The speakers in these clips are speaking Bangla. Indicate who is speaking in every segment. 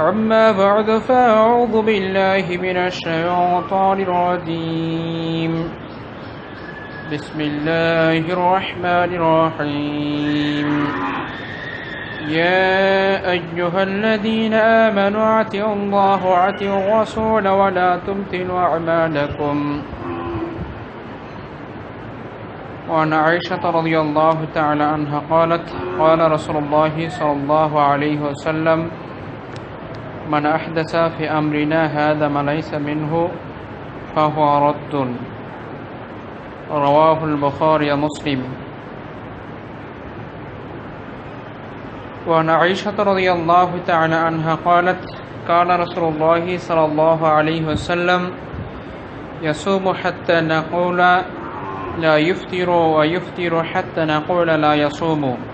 Speaker 1: أما بعد فأعوذ بالله من الشيطان الرجيم. بسم الله الرحمن الرحيم. يا أيها الذين آمنوا أعتوا الله وأعتوا الرسول ولا تبطلوا أعمالكم. وعن عائشة رضي الله تعالى عنها قالت قال رسول الله صلى الله عليه وسلم من أحدث في أمرنا هذا ما ليس منه فهو رد. رواه البخاري ومسلم. وعن عائشة رضي الله تعالى عنها قالت كان رسول الله صلى الله عليه وسلم يصوم حتى نقول لا يفطر ويفطر حتى نقول لا يصوم.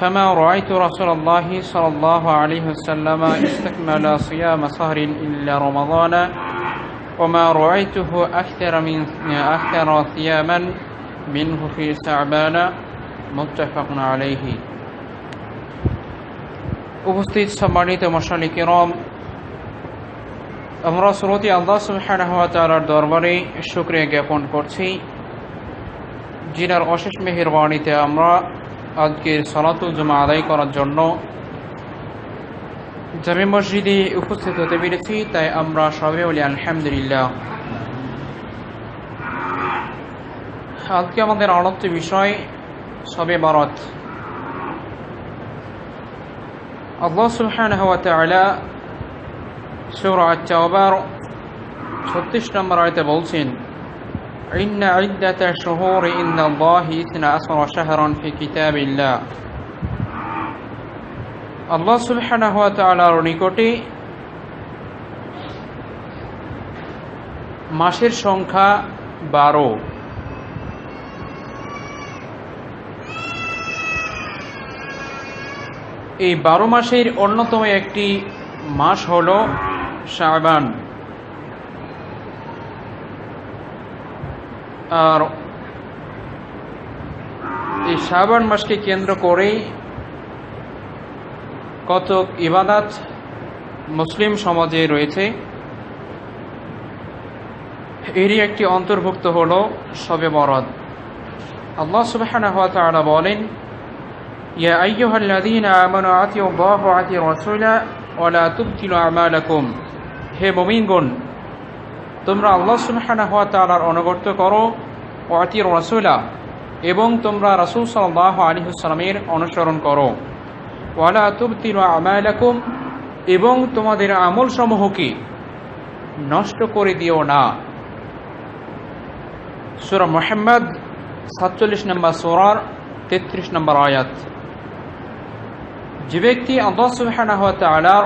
Speaker 1: فما رأيت رسول الله صلى الله عليه وسلم استكمل صيام شهر إلا رمضان وما رأيته أكثر من أكثر صياما منه في شعبان متفق عليه উপস্থিত সম্মানিত মশালি কিরম আমরা শ্রোতি আল্লাহ সুবহানাহু ওয়া তাআলার দরবারে শুকরিয়া জ্ঞাপন করছি জিনার অশেষ মেহেরবানিতে আমরা আজকের সলাতুল জমা আদায় করার জন্য জামে মসজিদে উপস্থিত হতে পেরেছি, তাই আমরা সবাই বলি আলহামদুলিল্লাহ। আজকে আমাদের আলোচ্য বিষয় সবে বারত। আল্লাহ সুবহানাহু ওয়া তাআলা সূরা আত-তাওবার 36 নম্বর আয়তে বলছেন إن عدة الشهور عند الله اثنا عشر شهرا في كتاب الله আল্লাহ সুবহানাহু ওয়া তাআলার নিকটে মাসের সংখ্যা বারো এই বারো মাসের অন্যতম একটি মাস হল শাবান আর এই শ্রাবণ মাসকে কেন্দ্র করে কত ইবাদাত মুসলিম সমাজে রয়েছে। এরই একটি অন্তর্ভুক্ত হল সবে বরদ আল্লাহ তাআলা বলেন হে মুমিনগণ তোমরা আল্লাহ সুবহানাহু ওয়া তাআলার অনুগত করো ও আতির রাসূলা, এবং তোমরা রাসূল সাল্লাল্লাহু আলাইহি ওয়াসাল্লামের অনুসরণ করো। ওয়ালা তুবতিলু আমালাকুম, এবং তোমাদের আমল সমূহকে নষ্ট করে দিও না। সূরা মুহাম্মদ 47 নম্বর সোরার তেত্রিশ নম্বর আয়াত। যে ব্যক্তি আল্লাহ সুবহানাহু ওয়া তাআলার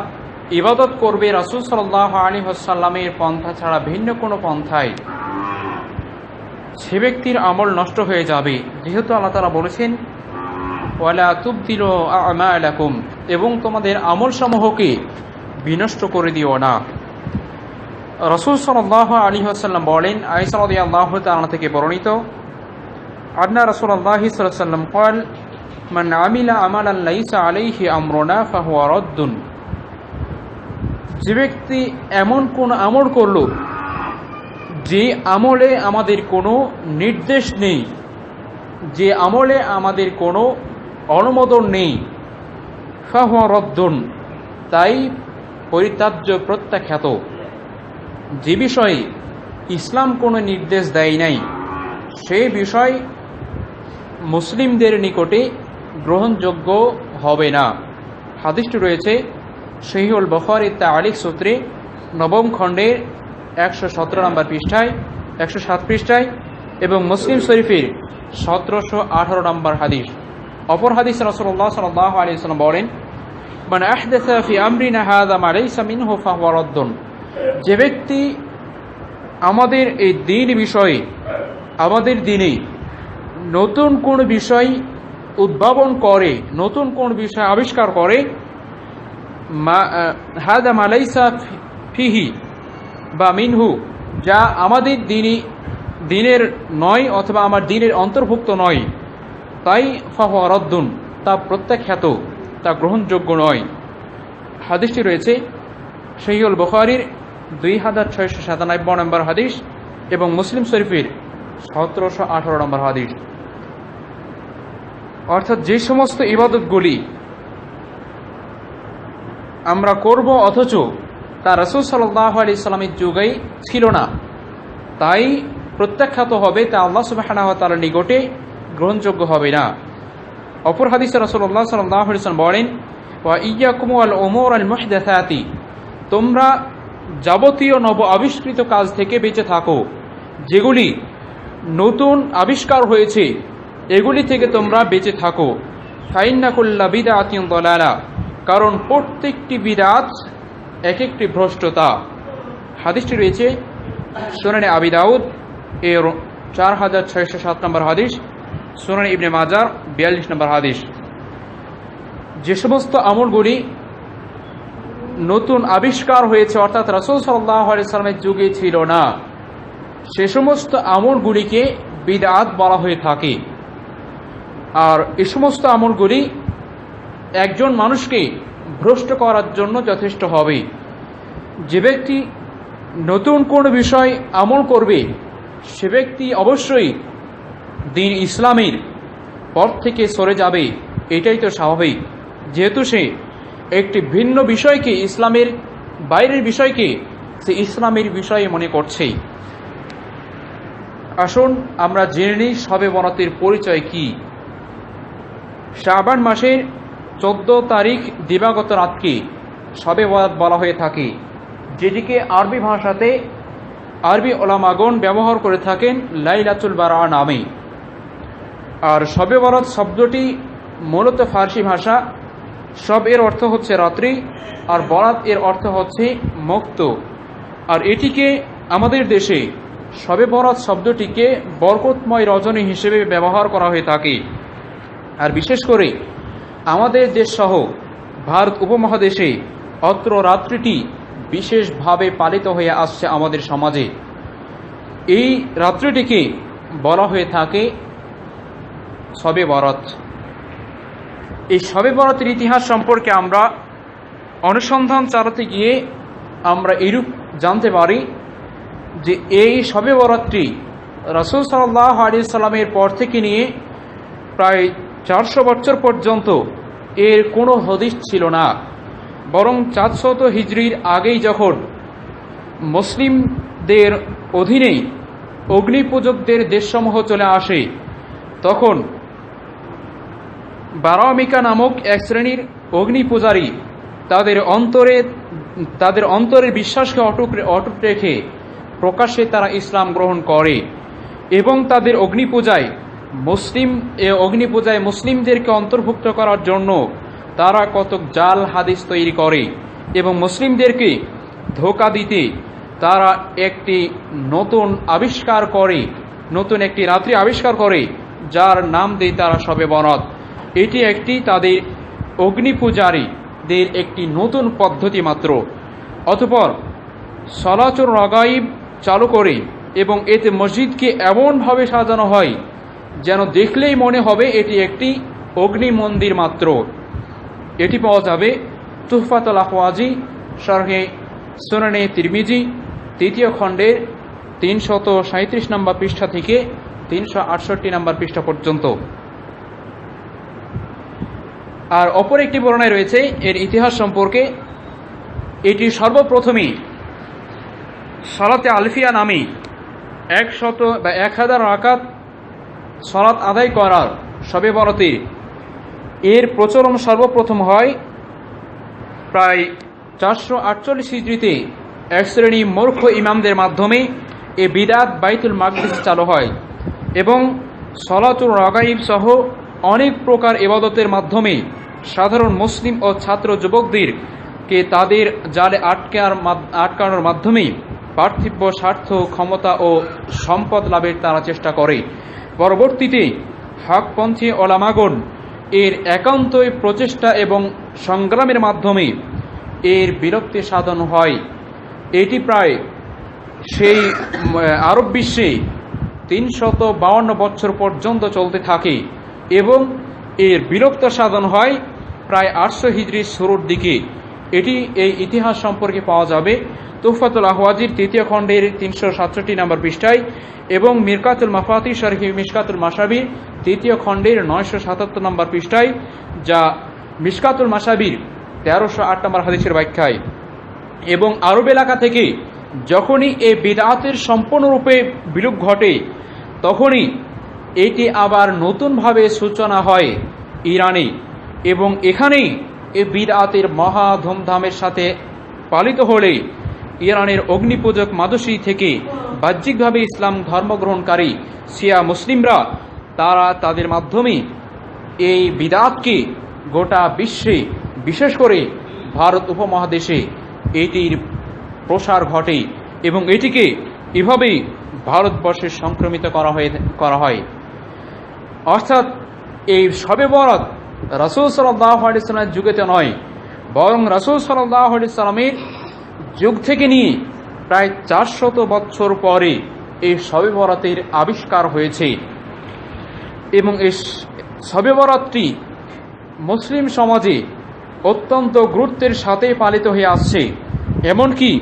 Speaker 1: ইবাদত করবে রাসুল সাল্লাহ আলী হাসাল্লামের পন্থা ছাড়া ভিন্ন কোনো পন্থায় সে ব্যক্তির আমল নষ্ট হয়ে যাবে। যেহেতু আল্লাহ তারা বলেছেন এবং তোমাদের আমল সমূহকে বিনষ্ট করে দিও না। রসুল সাল্লাহ আলী হাসাল্লাম বলেন আইসালাদি আল্লাহ তালা থেকে বর্ণিত আদনা রসুল আল্লাহ সাল্লাম কল মান আমিলা আমাল আল্লাহ আলাইহি আমরনা ফাহুয়া রদ্দুন। যে ব্যক্তি এমন কোন আমল করল, যে আমলে আমাদের কোনো নির্দেশ নেই, যে আমলে আমাদের কোনো অনুমোদন নেই ফাহরদ্দন তাই পরিত্যাজ্য প্রত্যাখ্যাত। যে বিষয়ে ইসলাম কোনো নির্দেশ দেয় নাই, সে বিষয় মুসলিমদের নিকটে গ্রহণযোগ্য হবে না। হাদিসটি রয়েছে শহীউল বখরি তালিক সূত্রে নবম খণ্ডের একশো সতেরো নম্বর পৃষ্ঠায়, একশো সাত পৃষ্ঠায় এবং মুসলিম শরীফের সতেরোশো আঠারো নম্বর হাদিস। অপর হাদিস রসল্লাহ সাল্লাহ আলী সাল্লাম বলেন মানে আহদাসা ফি আমরিনা হাদা মা লাইসা মিনহু ফাহুয়া রাদ্দুন। যে ব্যক্তি আমাদের এই দিন বিষয়ে, আমাদের দিনে নতুন কোন বিষয় উদ্ভাবন করে, নতুন কোন বিষয় আবিষ্কার করে হাদা মালাইসা ফিহি বা মিনহু, যা আমাদের দিনই, দিনের নয় অথবা আমার দিনের অন্তর্ভুক্ত নয়। তাই ফাহুয়া রদ্দুন তা প্রত্যাখ্যাত, তা গ্রহণযোগ্য নয়। হাদিসটি রয়েছে সহিউল বুখারির দুই হাজার ছয়শো সাতানব্বই নম্বর হাদিস এবং মুসলিম শরীফের সতেরোশো আঠারো নম্বর হাদিস। অর্থাৎ যে সমস্ত ইবাদতগুলি আমরা করব অথচ তা রসুল সাল্লাহ আলি সাল্লামের যুগেই ছিল না। তাই প্রত্যাখ্যাত হবে তা আল্লাহ সুবাহ তার নিকটে গ্রহণযোগ্য হবে না। অপর হাদিসে রসুল্লাহ সাল্লাহ ইসলাম বলেন, ওয়া ইয়াকুম আল ওমর আল মুহদাসাতি তোমরা যাবতীয় নব আবিষ্কৃত কাজ থেকে বেঁচে থাকো। যেগুলি নতুন আবিষ্কার হয়েছে, এগুলি থেকে তোমরা বেঁচে থাকো। ফাইন্নাকুল্লা বিদা আতিম দলালা কারণ প্রত্যেকটি বিদাত এক একটি ভ্রষ্টতা। হাদিসটি রয়েছে সোনানি আবি দাউদ, এর চার হাজার ছয়শো সাত নম্বর হাদিস, সোনানি ইবনে মাজার, বিয়াল্লিশ নম্বর হাদিস। যে সমস্ত আমলগুলি নতুন আবিষ্কার হয়েছে, অর্থাৎ রসুল সাল্লাহ সাল্লামের যুগে ছিল না, সে সমস্ত আমলগুলিকে বিদাত বলা হয়ে থাকে। আর এ সমস্ত আমলগুলি একজন মানুষকে ভ্রষ্ট করার জন্য যথেষ্ট হবে। যে ব্যক্তি নতুন কোন বিষয় আমল করবে, সে ব্যক্তি অবশ্যই দিন ইসলামের পথ থেকে সরে যাবে, এটাই তো স্বাভাবিক। যেহেতু সে একটি ভিন্ন বিষয়কে, ইসলামের বাইরের বিষয়কে, সে ইসলামের বিষয়ে মনে করছে। আসুন আমরা জেনে নিই সবে বরাতের পরিচয় কি। শ্রাবণ মাসের চোদ্দ তারিখ দিবাগত রাতকে সবে বরাত বলা হয়ে থাকে। যেটিকে আরবি ভাষাতে আরবি ওলামাগন ব্যবহার করে থাকেন লাইলাতুল বারা নামে। আর শবে বরাত শব্দটি মূলত ফার্সি ভাষা। সব এর অর্থ হচ্ছে রাত্রি, আর বরাত এর অর্থ হচ্ছে মুক্ত। আর এটিকে আমাদের দেশে শবে বরাত শব্দটিকে বরকতময় রজনী হিসেবে ব্যবহার করা হয়ে থাকে। আর বিশেষ করে আমাদের দেশসহ ভারত উপমহাদেশে অত্র রাত্রিটি বিশেষভাবে পালিত হয়ে আসছে আমাদের সমাজে। এই রাত্রিটিকে বলা হয়ে থাকে শবে বরাত। এই শবে বরাতের ইতিহাস সম্পর্কে আমরা অনুসন্ধান চালাতে গিয়ে আমরা এরূপ জানতে পারি যে এই শবে বরাতটি রসুল সাল্লাহ আলী সাল্লামের পর থেকে নিয়ে প্রায় চারশো বছর পর্যন্ত এর কোনো হদিস ছিল না। বরং চারশত হিজড়ির আগেই যখন মুসলিমদের অধীনেই অগ্নিপূজকদের দেশসমূহ চলে আসে, তখন বারামিকা নামক এক শ্রেণির অগ্নি পূজারী তাদের অন্তরে, তাদের অন্তরের বিশ্বাসকে অটুক অটুট রেখে প্রকাশ্যে তারা ইসলাম গ্রহণ করে এবং তাদের অগ্নি পূজায় মুসলিম অগ্নি পূজায় মুসলিমদেরকে অন্তর্ভুক্ত করার জন্য তারা কতক জাল হাদিস তৈরি করে এবং মুসলিমদেরকে ধোকা দিতে তারা একটি নতুন আবিষ্কার করে, নতুন একটি রাত্রি আবিষ্কার করে, যার নাম দেয় তারা সবে বরাত। এটি একটি তাদের অগ্নি পূজারীদের একটি নতুন পদ্ধতি মাত্র। অতপর সলাচর রগাইব চালু করে এবং এতে মসজিদকে এমনভাবে সাজানো হয় যেন দেখলেই মনে হবে এটি একটি অগ্নি মন্দির মাত্র। এটি পাওয়া যাবে তুহফাতুল আহওয়াজি সরহে সোনানে তিরমিজি, তৃতীয় খণ্ডের তিনশত সাঁত্রিশ নম্বর পৃষ্ঠা থেকে তিনশো আটষট্টি নম্বর পৃষ্ঠা পর্যন্ত। আর অপর একটি বর্ণায় রয়েছে, এর ইতিহাস সম্পর্কে এটি সর্বপ্রথমেই সালাতে আলফিয়া নামে একশত বা এক হাজার আকাত সলাৎ আদায় করার সবে বরতে এর প্রচলন সর্বপ্রথম হয় প্রায় চারশো আটচল্লিশ হিজড়িতে এক শ্রেণি মূর্খ ইমামদের মাধ্যমে এ বিদাত বাইতুল মাকদিস চালু হয় এবং সলাতুর রাগাইব সহ অনেক প্রকার এবাদতের মাধ্যমে সাধারণ মুসলিম ও ছাত্র যুবকদেরকে তাদের জালে আটকার আটকানোর মাধ্যমে পার্থিব্য, স্বার্থ, ক্ষমতা ও সম্পদ লাভের তারা চেষ্টা করে। পরবর্তীতে হকপন্থী ওলামাগণ এর একান্তই প্রচেষ্টা এবং সংগ্রামের মাধ্যমে এর বিরক্তি সাধন হয়। এটি প্রায় সেই আরব বিশ্বে তিনশত বাউন্ন বছর পর্যন্ত চলতে থাকে এবং এর বিরক্ত সাধন হয় প্রায় আটশো হিজড়ির শুরুর দিকে। এটি এই ইতিহাস সম্পর্কে পাওয়া যাবে। তুফাতুল আহওয়াজির তৃতীয় খণ্ডের তিনশো সাতষট্টি নম্বর পৃষ্ঠায় এবং মিরকাতুল মাফাতি শরহি মিসকাতুল মাসাবির তৃতীয় খণ্ডের নয়শো সাতাত্তর নম্বর পৃষ্ঠায়, যা মিসকাতুল মাসাবির তেরোশো আট নম্বর হাদিসের ব্যাখ্যায়। এবং আরব এলাকা থেকে যখনই এই বিদাতের সম্পূর্ণরূপে বিলুপ ঘটে, তখনই এটি আবার নতুনভাবে সূচনা হয় ইরানে। এবং এখানেই এই বিদাতের মহা ধুমধামের সাথে পালিত হলে ইরানের অগ্নিপূজক মাদসী থেকে বাহ্যিকভাবে ইসলাম ধর্মগ্রহণকারী শিয়া মুসলিমরা, তারা তাদের মাধ্যমে এই বিদাতকে গোটা বিশ্বে, বিশেষ করে ভারত উপমহাদেশে এটির প্রসার ঘটে এবং এটিকে এভাবেই ভারতবর্ষে সংক্রমিত করা হয়ে, করা হয়। অর্থাৎ এই সবে বরাত রাসুল সাল্লাহ আলিয়াল্লামের যুগেতে নয়। বরং রাসুল সাল্লাহ যুগ থেকে নিয়ে প্রায় চারশত বছর পরে এই সবে বরাতের আবিষ্কার হয়েছে। এবং এই সবে বরাতটি মুসলিম সমাজে অত্যন্ত গুরুত্বের সাথে পালিত হয়ে আসছে। এমনকি